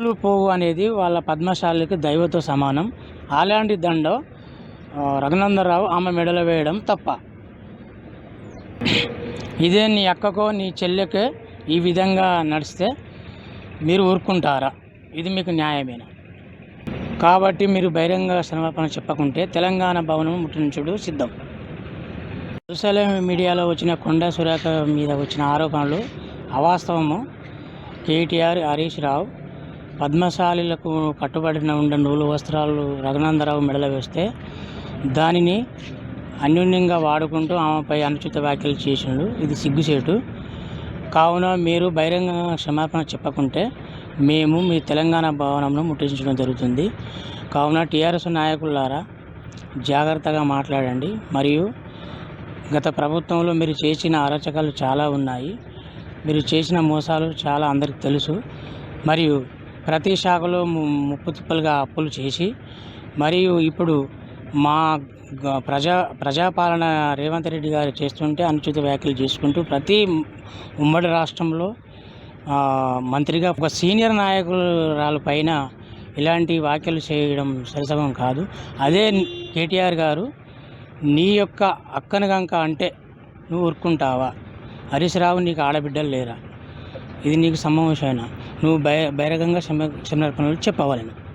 పూలు పోవు అనేది వాళ్ళ పద్మశాలికి దైవతో సమానం. అలాంటి దండ రఘునందరావు ఆమె మెడలో వేయడం తప్ప. ఇదే నీ అక్కకో నీ చెల్లెకే ఈ విధంగా నడిస్తే మీరు ఊరుకుంటారా? ఇది మీకు న్యాయమేనా? కాబట్టి మీరు బహిరంగ క్షమాపణ చెప్పకుంటే తెలంగాణ భవనం ముట్టించుడు సిద్ధం. సోషల్ మీడియాలో వచ్చిన కొండ సురేఖ మీద వచ్చిన ఆరోపణలు అవాస్తవము. కేటీఆర్ హరీష్ రావు పద్మశాలిలకు కట్టుబడిన ఉండే నూలు వస్త్రాలు రఘునందరావు మెడలో వేస్తే దానిని అన్యోన్యంగా వాడుకుంటూ ఆమెపై అనుచిత వ్యాఖ్యలు చేసిండు. ఇది సిగ్గుసేటు కావున మీరు బహిరంగ క్షమాపణ చెప్పకుంటే మేము మీ తెలంగాణ భవనంను ముట్టించడం జరుగుతుంది. కావున టీఆర్ఎస్ నాయకులారా జాగ్రత్తగా మాట్లాడండి. మరియు గత ప్రభుత్వంలో మీరు చేసిన అరచకాలు చాలా ఉన్నాయి. మీరు చేసిన మోసాలు చాలా అందరికి తెలుసు. మరియు ప్రతి శాఖలో ము- ముప్పు తిప్పలుగా అప్పులు చేసి మరియు ఇప్పుడు మా గ- ప్రజా ప్రజాపాలన రేవంత్ రెడ్డి గారు చేస్తుంటే అనుచిత వ్యాఖ్యలు చేసుకుంటూ ప్రతి ఉమ్మడి రాష్ట్రంలో మంత్రిగా ఒక సీనియర్ నాయకురాల పైన ఇలాంటి వ్యాఖ్యలు చేయడం సరిసగం కాదు. అదే కేటీఆర్ గారు నీ యొక్క అక్కను గంక అంటే నువ్వు ఊరుకుంటావా? హరీష్ రావు నీకు ఆడబిడ్డలు లేరా? ఇది నీకు సమావేశమైన? నువ్వు బహిరంగంగా క్షమ క్షమాపణలు చెప్పవాలను.